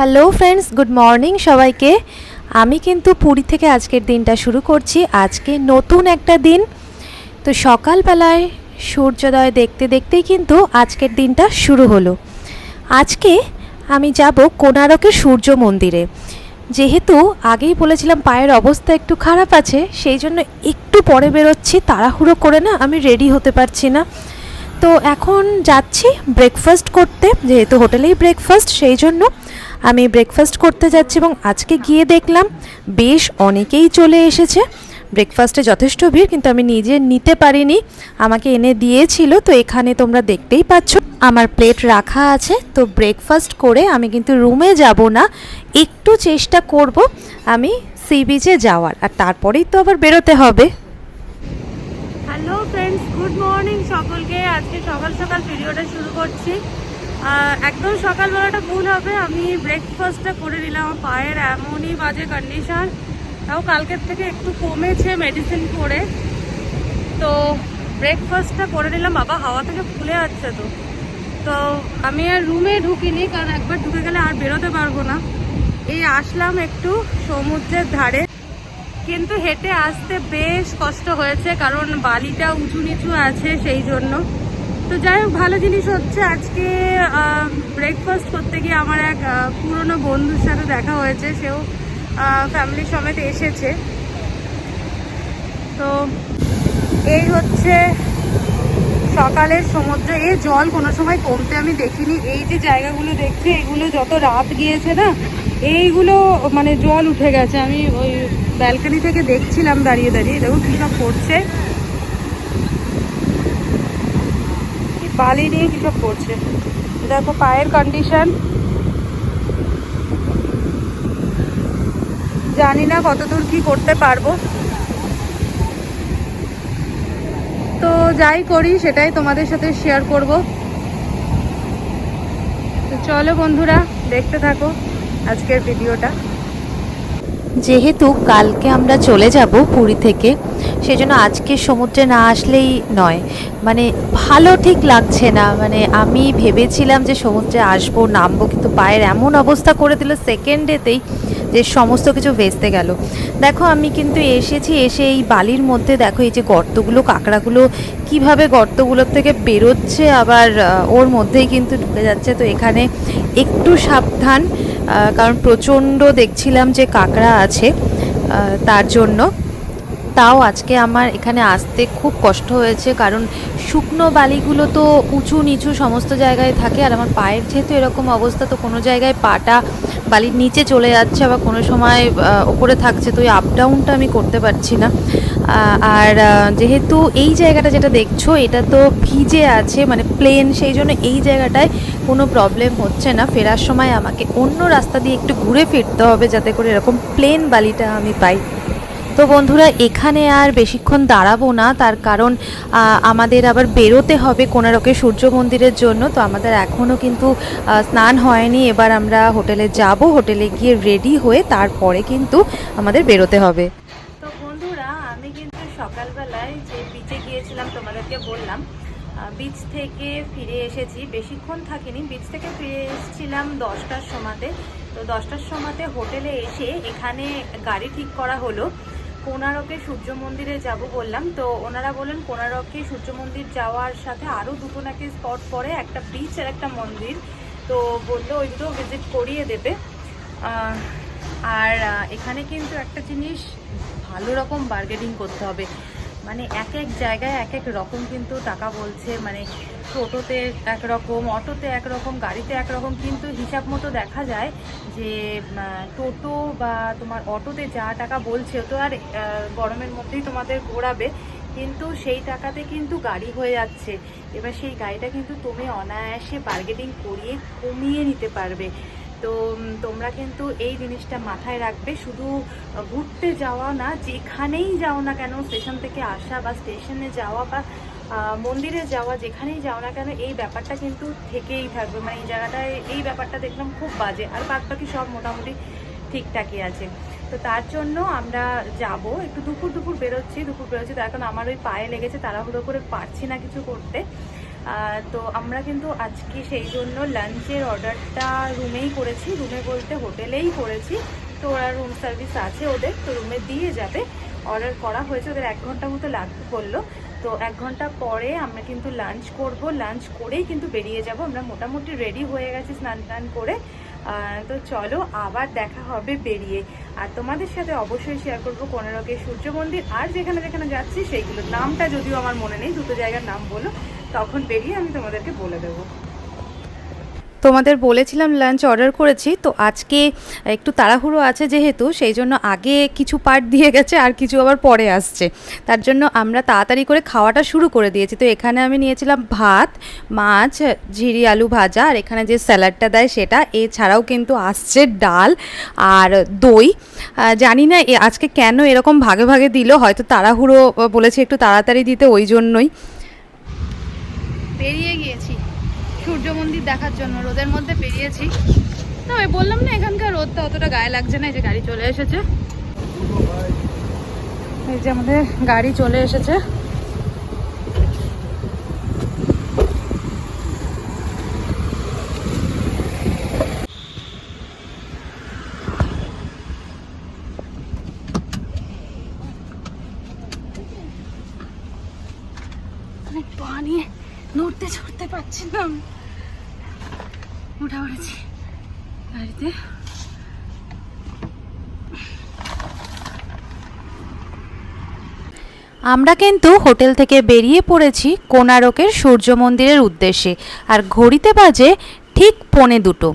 Hello friends good morning সবাইকে। আমি কিন্তু পুরী থেকে আজকের দিনটা শুরু করছি। আজকে নতুন একটা দিন। তো সকালবেলায় সূর্যোদয় দেখতে দেখতেই কিন্তু আজকের দিনটা শুরু হলো। আজকে আমি যাব কোনারকের সূর্য মন্দিরে। যেহেতু আগেই বলেছিলাম পায়ের অবস্থা একটু খারাপ আছে, সেই জন্য একটু পরে বেরোচ্ছি। তাড়াহুড়ো করে না আমি রেডি হতে পারছি না। তো এখন যাচ্ছি ব্রেকফাস্ট করতে। যেহেতু হোটেলেই ব্রেকফাস্ট সেই জন্য আমি ব্রেকফাস্ট করতে যাচ্ছি এবং আজকে গিয়ে দেখলাম বেশ অনেকেই চলে এসেছে। ব্রেকফাস্টে যথেষ্ট ভিড়, কিন্তু আমি নিজে নিতে পারিনি। আমাকে এনে দিয়েছিল, তো এখানে তোমরা দেখতেই পাচ্ছ। আমার প্লেট রাখা আছে, তো ব্রেকফাস্ট করে আমি কিন্তু রুমে যাব না। একটু চেষ্টা করব আমি সি বিচে যাওয়ার, আর তারপরেই তো আবার বেরোতে হবে। হ্যালো ফ্রেন্ডস গুড মর্নিং সকলকে। আজকে সকাল সকাল ভিডিওটা শুরু করছি। একদম সকালবেলাটা ভুল হবে। আমি ব্রেকফাস্টটা করে নিলাম। আমার পায়ের এমনই বাজে কন্ডিশন তাও কালকের থেকে একটু কমেছে মেডিসিন করে। তো ব্রেকফাস্টটা করে নিলাম। বাবা, হাওয়া থেকে ফুলে যাচ্ছে তো। তো আমি আর রুমে ঢুকিনি, কারণ একবার ঢুকে গেলে আর বেরোতে পারব না। এই আসলাম একটু সমুদ্রের ধারে। কিন্তু হেঁটে আসতে বেশ কষ্ট হয়েছে, কারণ বালিটা উঁচু নিচু আছে সেই জন্য। তো যাই হোক, ভালো জিনিস হচ্ছে আজকে ব্রেকফাস্ট করতে গিয়ে আমার এক পুরনো বন্ধুর সাথে দেখা হয়েছে। সেও ফ্যামিলির সমেত এসেছে। তো এই হচ্ছে সকালের সমুদ্রে। এই জল কোনো সময় কমতে আমি দেখিনি। এই যে জায়গাগুলো দেখছি, এগুলো যত রাত গিয়েছে না, এইগুলো মানে জল উঠে গেছে। আমি ওই ব্যালকনি থেকে দেখছিলাম দাঁড়িয়ে দাঁড়িয়ে। দেখো কী সব করছে বালি নিয়ে কী সব করছে। দেখো, পায়ের কন্ডিশন জানি না কতদূর কি করতে পারব। তো যাই করি, সেটাই তোমাদের সাথে শেয়ার করব। তো চলো বন্ধুরা, দেখতে থাকো আজকের ভিডিওটা যেহেতু কালকে আমরা চলে যাব পুরী থেকে, সেজন্য আজকে সমুদ্রে না আসলেই নয়। মানে ভালো ঠিক লাগছে না। মানে আমি ভেবেছিলাম যে সমুদ্রে আসব, নামবো, কিন্তু পায়ের এমন অবস্থা করে দিল সেকেন্ডেতেই যে সমস্ত কিছু ভেস্তে গেল। দেখো, আমি কিন্তু এসেছি, এসে এই বালির মধ্যে দেখো, এই যে গর্তগুলো, কাঁকড়াগুলো, কীভাবে গর্তগুলোর থেকে বেরোচ্ছে, আবার ওর মধ্যেই কিন্তু ঢুকে যাচ্ছে। তো এখানে একটু সাবধান কারণ প্রচণ্ড দেখছিলাম যে কাঁকড়া আছে তার জন্য। তাও আজকে আমার এখানে আসতে খুব কষ্ট হয়েছে, কারণ শুকনো বালিগুলো তো উঁচু নিচু সমস্ত জায়গায় থাকে, আর আমার পায়ের যেহেতু এরকম অবস্থা, তো কোনো জায়গায় পাটা বালির নিচে চলে যাচ্ছে, আবার কোনো সময় ওপরে থাকছে, তো ওই আপ ডাউনটা আমি করতে পারছি না। আর যেহেতু এই জায়গাটা যেটা দেখছ, এটা তো ভিজে আছে মানে প্লেন সেই জন্য এই জায়গাটায় কোনো প্রবলেম হচ্ছে না। ফেরার সময় আমাকে অন্য রাস্তা দিয়ে একটু ঘুরে ফিরতে হবে, যাতে করে এরকম প্লেন বালিটা আমি পাই। তো বন্ধুরা, এখানে আর বেশিক্ষণ দাঁড়াবো না, তার কারণ আমাদের আবার বেরোতে হবে কোনারকের সূর্য মন্দিরের জন্য। তো আমাদের এখনও কিন্তু স্নান হয়নি, এবার আমরা হোটেলে যাব, হোটেলে গিয়ে রেডি হয়ে তারপরে কিন্তু আমাদের বেরোতে হবে। বিচ থেকে ফিরে এসেছি। বেশিক্ষণ থাকিনি বিচ থেকে ফিরে এসেছিলাম দশটার সময়তে। তো দশটার সময়তে হোটেলে এসে এখানে গাড়ি ঠিক করা হলো। কোনারকে সূর্য মন্দিরে যাব বললাম। তো ওনারা বললেন কোনারকে সূর্য মন্দির যাওয়ার সাথে আরও দুটো নাকি স্পট পরে, একটা বিচ আর একটা মন্দির। তো বলল, ওই দুটো ভিজিট করিয়ে দেবে। আর এখানে কিন্তু একটা জিনিস ভালো রকম বার্গেনিং করতে হবে। মানে এক এক জায়গায় এক এক রকম কিন্তু টাকা বলছে মানে টোটোতে একরকম, অটোতে একরকম, গাড়িতে একরকম, কিন্তু হিসাব মতো দেখা যায় যে টোটো বা তোমার অটোতে যা টাকা বলছে তো আর গরমের মধ্যেই তোমাদের ঘোরাবে, কিন্তু সেই টাকাতে কিন্তু গাড়ি হয়ে যাচ্ছে। এবার সেই গাড়িটা কিন্তু তুমি অনায়াসে বার্গেনিং করিয়ে কমিয়ে নিতে পারবে। তো তোমরা কিন্তু এই জিনিসটা মাথায় রাখবে। শুধু ঘুরতে যাওয়া না, যেখানেই যাও না কেন, স্টেশন থেকে আসা বা স্টেশনে যাওয়া বা মন্দিরে যাওয়া, যেখানেই যাও না কেন, এই ব্যাপারটা কিন্তু থেকেই থাকবে। মানে এই জায়গাটায়, এই ব্যাপারটা দেখলাম খুব বাজে, আর বাদ বাকি সব মোটামুটি ঠিকঠাকই আছে। তো তার জন্য আমরা যাব। একটু দুপুর দুপুর বেরোচ্ছি দুপুর বেরোচ্ছি, তার কারণ আমার ওই পায়ে লেগেছে, তাড়াহুড়ো করে পারছি না কিছু করতে। তো আমরা কিন্তু আজকে সেই জন্য লাঞ্চের অর্ডারটা রুমেই করেছি। রুমে বলতে হোটেলেই করেছি। তো ওরা রুম সার্ভিস আছে ওদের, তো রুমে দিয়ে যাবে। অর্ডার করা হয়েছে, ওদের এক ঘণ্টা মতো লাগবে বলল। তো এক ঘণ্টা পরে আমরা কিন্তু লাঞ্চ করব। লাঞ্চ করেই কিন্তু বেরিয়ে যাব। আমরা মোটামুটি রেডি হয়ে গেছি স্নান টান করে। তো চলো, আবার দেখা হবে বেরিয়ে। আর তোমাদের সাথে অবশ্যই শেয়ার করব কোনারকের সূর্য মন্দির আর যেখানে যেখানে যাচ্ছি সেইগুলো নামটা যদিও আমার মনে নেই, দুটো জায়গার নাম বলো। তখন বেরিয়ে আমি তোমাদেরকে বলে দেবো। তোমাদের বলেছিলাম লাঞ্চ অর্ডার করেছি, তো আজকে একটু তাড়াহুড়ো আছে যেহেতু, সেই জন্য আগে কিছু পার্ট দিয়ে গেছে, আর কিছু আবার পরে আসছে। তার জন্য আমরা তাড়াতাড়ি করে খাওয়াটা শুরু করে দিয়েছি। তো এখানে আমি নিয়েছিলাম ভাত, মাছ, ঝিরি আলু ভাজা, আর এখানে যে স্যালাডটা দেয় সেটা, এছাড়াও কিন্তু আসছে ডাল আর দই। জানি না আজকে কেন এরকম ভাগে ভাগে দিল, হয়তো তাড়াহুড়ো বলেছে একটু তাড়াতাড়ি দিতে, ওই জন্যই। বেরিয়ে গিয়েছি। সূর্য মন্দির দেখার জন্য, রোদের মধ্যে বেরিয়েছি না ওই বললাম না, এখানকার রোদটা অতটা গায়ে লাগছে না, এই যে গাড়ি চলে এসেছে। এই যে আমাদের গাড়ি চলে এসেছে। অনেক পা নিয়ে নড়তে চড়তে উঠা গাড়িতে। আমরা কিন্তু হোটেল থেকে বেরিয়ে পড়েছি কোনারকের সূর্য মন্দিরের উদ্দেশ্যে, আর ঘড়িতে বাজে ঠিক পনে দুটো।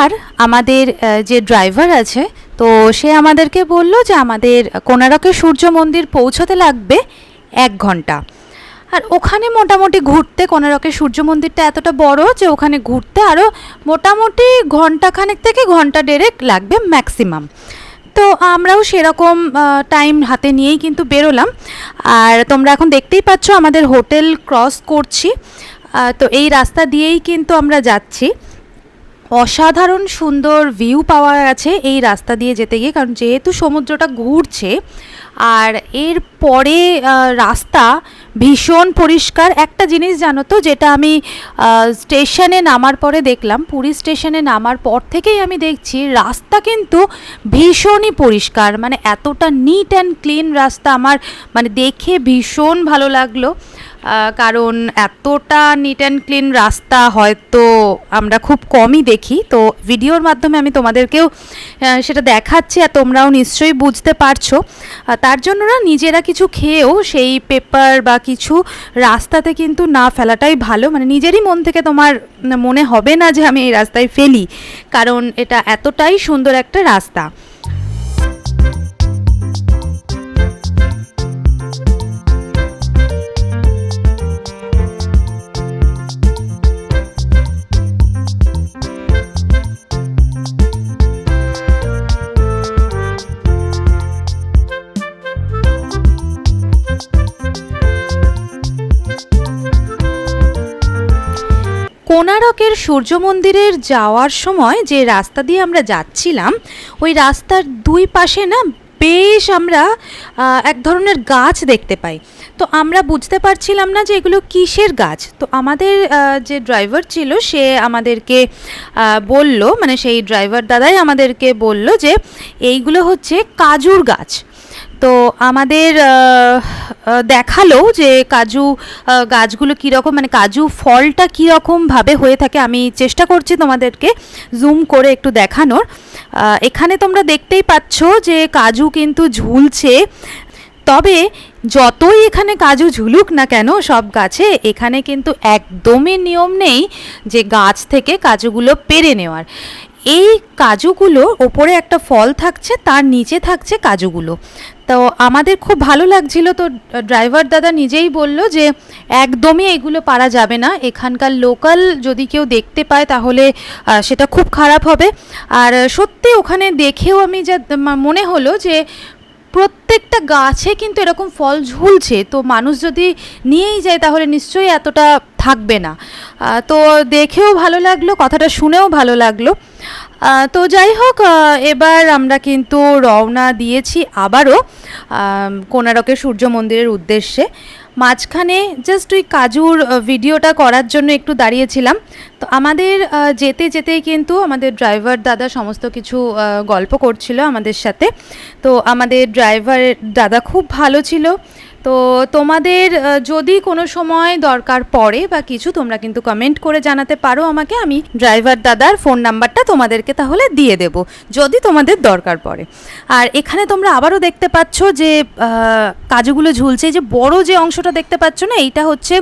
আর আমাদের যে ড্রাইভার আছে, তো সে আমাদেরকে বলল যে আমাদের কোনারকের সূর্য মন্দির পৌঁছতে লাগবে এক ঘণ্টা। আর ওখানে মোটামুটি ঘুরতে কোনারকের সূর্য মন্দিরটা এতটা বড় যে ওখানে ঘুরতে আরও মোটামুটি ঘন্টাখানেক থেকে ঘণ্টা দেড়েক লাগবে ম্যাক্সিমাম। তো আমরাও সেরকম টাইম হাতে নিয়েই কিন্তু বেরোলাম। আর তোমরা এখন দেখতেই পাচ্ছ আমাদের হোটেল ক্রস করছি। তো এই রাস্তা দিয়েই কিন্তু আমরা যাচ্ছি। অসাধারণ সুন্দর ভিউ পাওয়া গেছে এই রাস্তা দিয়ে যেতে গিয়ে, কারণ যেহেতু সমুদ্রটা ঘুরছে, আর এর পরে রাস্তা ভীষণ পরিষ্কার। একটা জিনিস জানো তো, যেটা আমি স্টেশনে নামার পরে দেখলাম, পুরী স্টেশনে নামার পর থেকেই আমি দেখছি, রাস্তা কিন্তু ভীষণই পরিষ্কার। মানে এতটা নিট অ্যান্ড ক্লিন রাস্তা আমার মানে দেখে ভীষণ ভালো লাগল। কারণ এতটা নিট অ্যান্ড ক্লিন রাস্তা হয়তো আমরা খুব কমই দেখি। তো ভিডিওর মাধ্যমে আমি তোমাদেরকেও সেটা দেখাচ্ছি আর তোমরাও নিশ্চয়ই বুঝতে পারছ। তার জন্য না নিজেরা কিছু খেয়েও সেই পেপার বা কিছু রাস্তাতে কিন্তু না ফেলাটাই ভালো। মানে নিজেরই মন থেকে তোমার মনে হবে না যে আমি এই রাস্তায় ফেলি। কারণ এটা এতটাই সুন্দর একটা রাস্তা। কোনারকের সূর্য মন্দিরের যাওয়ার সময় যে রাস্তা দিয়ে আমরা যাচ্ছিলাম, ওই রাস্তার দুই পাশে না বেশ আমরা এক ধরনের গাছ দেখতে পাই। তো আমরা বুঝতে পারছিলাম না যে এগুলো কিসের গাছ। তো আমাদের যে ড্রাইভার ছিল, সে আমাদেরকে বলল মানে সেই ড্রাইভার দাদাই আমাদেরকে বলল যে, এইগুলো হচ্ছে কাজুর গাছ। তো আমাদের দেখাল যে কাজু গাছগুলো কীরকম মানে কাজু ফলটা কীরকমভাবে হয়ে থাকে। আমি চেষ্টা করছি তোমাদেরকে জুম করে একটু দেখানোর। এখানে তোমরা দেখতেই পাচ্ছ যে কাজু কিন্তু ঝুলছে। তবে যতই এখানে কাজু ঝুলুক না কেন, সব গাছে এখানে কিন্তু একদমই নিয়ম নেই যে গাছ থেকে কাজুগুলো পেরে নেওয়ার। এই কাজুগুলো ওপরে একটা ফল থাকছে, তার নিচে থাকছে কাজুগুলো। তো আমাদের খুব ভালো লাগছিল তো, ড্রাইভার দাদা নিজেই বলল যে, একদমই এগুলো পারা যাবে না। এখানকার লোকাল যদি কেউ দেখতে পায় তাহলে সেটা খুব খারাপ হবে। আর সত্যি ওখানে দেখেও আমি যা মনে হলো যে প্রত্যেকটা গাছে কিন্তু এরকম ফল ঝুলছে। তো মানুষ যদি নিয়েই যায় তাহলে নিশ্চয়ই এতটা থাকবে না। তো দেখেও ভালো লাগল, কথাটা শুনেও ভালো লাগল। তো যাই হোক এবার আমরা কিন্তু রওনা দিয়েছি আবারও কোনারকের সূর্য মন্দিরের উদ্দেশ্যে। মাঝখানে জাস্ট ওই কাজুর ভিডিওটা করার জন্য একটু দাঁড়িয়েছিলাম। তো আমাদের যেতে যেতে কিন্তু আমাদের ড্রাইভার দাদা সমস্ত কিছু গল্প করছিল আমাদের সাথে। তো আমাদের ড্রাইভার দাদা খুব ভালো ছিল। তো তোমাদের যদি কোনো সময় দরকার পড়ে বা কিছু, তোমরা কিন্তু কমেন্ট করে জানাতে পারো আমাকে। আমি ড্রাইভার দাদার ফোন নাম্বারটা তোমাদেরকে তাহলে দিয়ে দেব, যদি তোমাদের দরকার পড়ে। আর এখানে তোমরা আবারও দেখতে পাচ্ছ যে কাজুগুলো ঝুলছে। যে বড় যে অংশটা দেখতে পাচ্ছ না, এইটা হচ্ছে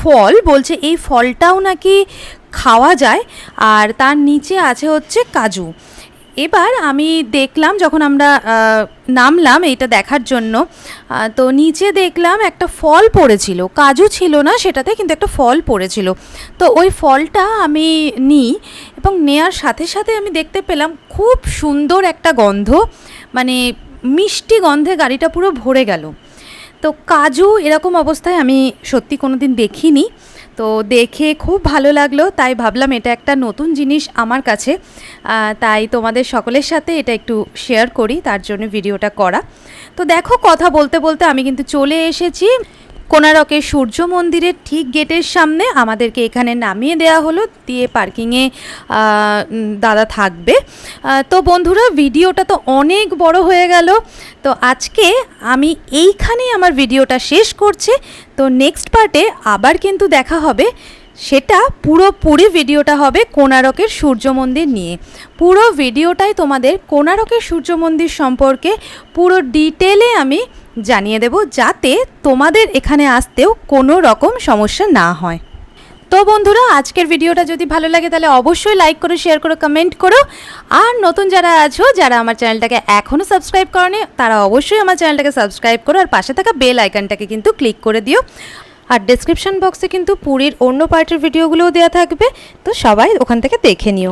ফল। বলছে এই ফলটাও নাকি খাওয়া যায়, আর তার নিচে আছে হচ্ছে কাজু। এবার আমি দেখলাম, যখন আমরা নামলাম এইটা দেখার জন্য তো নিচে দেখলাম একটা ফল পড়েছিল, কাজু ছিল না সেটাতে, কিন্তু একটা ফল পড়েছিল। তো ওই ফলটা আমি নিই এবং নেয়ার সাথে সাথে আমি দেখতে পেলাম খুব সুন্দর একটা গন্ধ মানে মিষ্টি গন্ধে গাড়িটা পুরো ভরে গেল। তো কাজু এরকম অবস্থায় আমি সত্যি কোনো দিন দেখিনি। তো দেখে খুব ভালো লাগল, তাই ভাবলাম এটা একটা নতুন জিনিস আমার কাছে। তাই তোমাদের সকলের সাথে এটা একটু শেয়ার করি, তার জন্য ভিডিওটা করা। তো দেখো কথা বলতে বলতে আমি কিন্তু চলে এসেছি। কোনারকের সূর্য মন্দিরের ঠিক গেটের সামনে আমাদেরকে এখানে নামিয়ে দেওয়া হলো, দিয়ে পার্কিংয়ে দাদা থাকবে। তো বন্ধুরা, ভিডিওটা তো অনেক বড় হয়ে গেল। তো আজকে আমি এইখানেই আমার ভিডিওটা শেষ করছি। তো নেক্সট পার্টে আবার কিন্তু দেখা হবে। সেটা পুরোপুরি ভিডিওটা হবে কোনারকের সূর্য মন্দির নিয়ে। পুরো ভিডিওটাই তোমাদের কোনারকের সূর্য মন্দির সম্পর্কে পুরো ডিটেলে আমি জানিয়ে দেব যাতে তোমাদের এখানে আসতেও কোনো রকম সমস্যা না হয়। তো বন্ধুরা, আজকের ভিডিওটা যদি ভালো লাগে তাহলে অবশ্যই লাইক করো, শেয়ার করো, কমেন্ট করো। আর নতুন যারা আছো, যারা আমার চ্যানেলটাকে এখনও সাবস্ক্রাইব করনি, তারা অবশ্যই আমার চ্যানেলটাকে সাবস্ক্রাইব করো আর পাশে থাকা বেল আইকনটাকে কিন্তু ক্লিক করে দিও। আর ডেসক্রিপশন বক্সে কিন্তু পুরীর অন্য পার্টের ভিডিওগুলোও দেওয়া থাকবে। তো সবাই ওখান থেকে দেখে নিও।